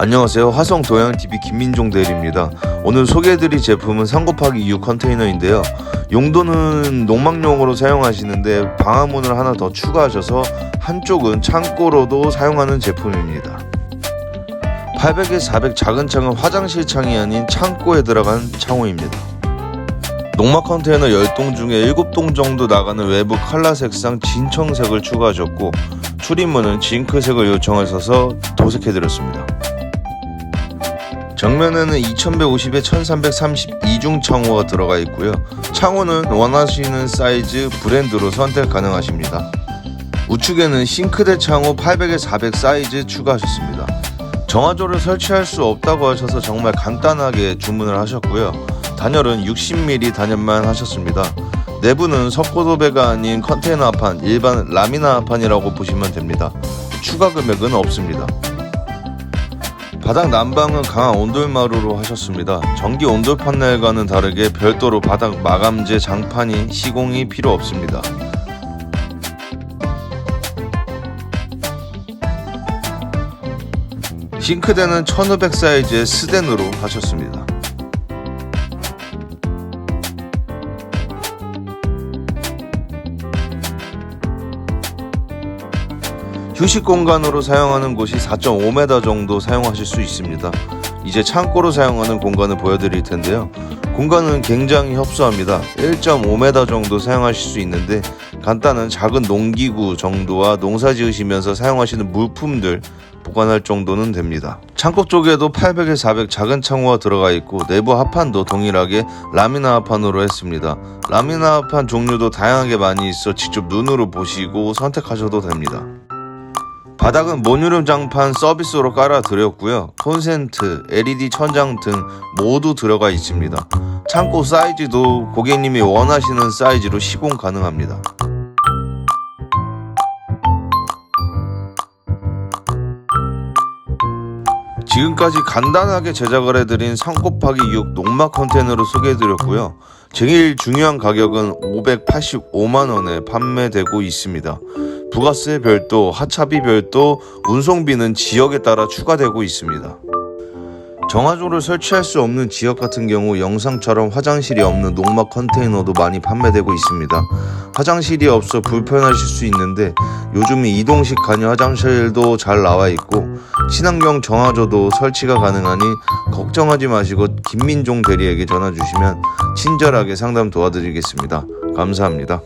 안녕하세요. 화성 도양 TV 김민종 대리입니다. 오늘 소개해드릴 제품은 3 곱하기 6 컨테이너인데요. 용도는 농막용으로 사용하시는데 방화문을 하나 더 추가하셔서 한쪽은 창고로도 사용하는 제품입니다. 800에 400 작은 창은 화장실 창이 아닌 창고에 들어간 창호입니다. 농막 컨테이너 10동 중에 7동 정도 나가는 외부 칼라 색상 진청색을 추가하셨고 출입문은 징크색을 요청하셔서 도색해드렸습니다. 정면에는 2150에 1332중 창호가 들어가 있고요. 창호는 원하시는 사이즈 브랜드로 선택 가능하십니다. 우측에는 싱크대 창호 800에 400 사이즈 추가하셨습니다. 정화조를 설치할 수 없다고 하셔서 정말 간단하게 주문을 하셨고요. 단열은 60mm 단열만 하셨습니다. 내부는 석고도배가 아닌 컨테이너 합판, 일반 라미나 합판이라고 보시면 됩니다. 추가 금액은 없습니다. 바닥 난방은 강한 온돌마루로 하셨습니다. 전기 온돌 판넬과는 다르게 별도로 바닥 마감재 장판이 시공이 필요 없습니다. 싱크대는 1500 사이즈의 스덴으로 하셨습니다. 휴식 공간으로 사용하는 곳이 4.5m 정도 사용하실 수 있습니다. 이제 창고로 사용하는 공간을 보여드릴 텐데요. 공간은 굉장히 협소합니다. 1.5m 정도 사용하실 수 있는데 간단한 작은 농기구 정도와 농사 지으시면서 사용하시는 물품들 보관할 정도는 됩니다. 창고 쪽에도 800에 400 작은 창호가 들어가 있고 내부 합판도 동일하게 라미나 합판으로 했습니다. 라미나 합판 종류도 다양하게 많이 있어 직접 눈으로 보시고 선택하셔도 됩니다. 바닥은 모듈름 장판 서비스로 깔아드렸고요. 콘센트, LED 천장 등 모두 들어가 있습니다. 창고 사이즈도 고객님이 원하시는 사이즈로 시공 가능합니다. 지금까지 간단하게 제작을 해드린 3 곱하기 6 농막 컨테이너로 소개해드렸고요. 제일 중요한 가격은 585만원에 판매되고 있습니다. 부가세 별도, 하차비 별도, 운송비는 지역에 따라 추가되고 있습니다. 정화조를 설치할 수 없는 지역 같은 경우 영상처럼 화장실이 없는 농막 컨테이너도 많이 판매되고 있습니다. 화장실이 없어 불편하실 수 있는데 요즘 이동식 간이 화장실도 잘 나와 있고 친환경 정화조도 설치가 가능하니 걱정하지 마시고 김민종 대리에게 전화 주시면 친절하게 상담 도와드리겠습니다. 감사합니다.